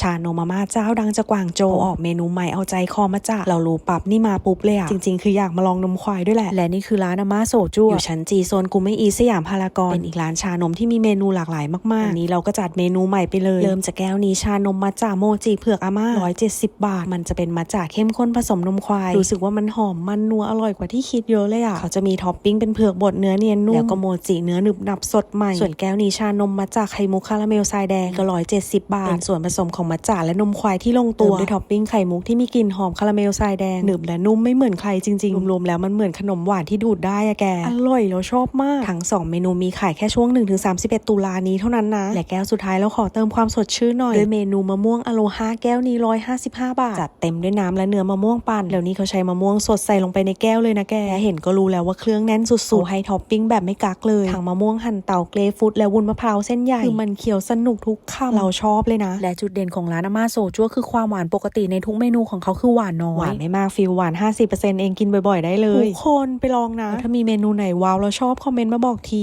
ชานมมาม่าเจ้าดังจากกวางโจวออกเมนูใหม่เอาใจคอมาจากเรารู้ปั๊บนี่มาปุ๊บเลยอะจริง ๆ คืออยากมาลองนมควายด้วยแหละ และนี่คือร้านอาม่าโซจูอยู่ชั้นจีโซนกูไม่อีสยามพารากอนเป็นอีกร้านชานมที่มีเมนูหลากหลายมากๆวันนี้เราก็จัดเมนูใหม่ไปเลย เริ่มจากแก้วนี้ชานมมาจ่าโมจิเผือกอาม่า170 บาท มันจะเป็นมาจ่าเข้มข้นผสมนมควายรู้สึกว่ามันหอมมันนัวอร่อยกว่าที่คิดเยอะเลยอะเขาจะมีท็อปปิ้งเป็นเผือกบดเนื้อเนียนนุ่มแล้วก็โมจิเนื้อหนึบหนับสดใหม่ส่วนแก้วนี้ชานมมาจากไข่มุกคาราเมลทรายแดงก็170 บาทเป็นส่วนผสมของมัจจาและนมควายที่ลงตัวด้วยท็อปปิ้งไข่มุกที่มีกลิ่นหอมคาราเมลทรายแดงหนึบและนุ่มไม่เหมือนใครจริงๆรวมๆแล้วมันเหมือนขนมหวานที่ดูดได้อะแกอร่อยแล้วชอบมากทั้ง 2 เมนูมีขายแค่ช่วง 1-31 ตุลานี้เท่านั้นนะและแก้วสุดท้ายเราขอเติมความสดชื่นหน่อยด้วยเมนูมะม่วงอโลฮาแก้วนี้155 บาทจัดเต็มด้วยน้ำและเนื้อมะม่วงปั่นแล้วนี่เขาใช้มะม่วงสดใส่ลงไปในแก้วเลยนะแกแค่เห็นก็รู้แล้วว่าเครื่องแน่นสุดๆให้ท็อปปิ้งแบบไม่กักเลยทั้งมะม่วงหั่นเต่าเกรฟฟุตและวุ้นมะพร้าวเส้นใหญ่คือมันเคี้ยวสนุกทุกคำเราชอบเลยนะ และจุดเด่นของร้านอาม่าโซจัวคือความหวานปกติในทุกเมนูของเขาคือหวานน้อย หวานไม่มากฟิลหวาน 50%เองกินบ่อยๆ ได้เลยทุกคนไปลองนะ ถ้ามีเมนูไหนว้าวเราชอบคอมเมนต์มาบอกที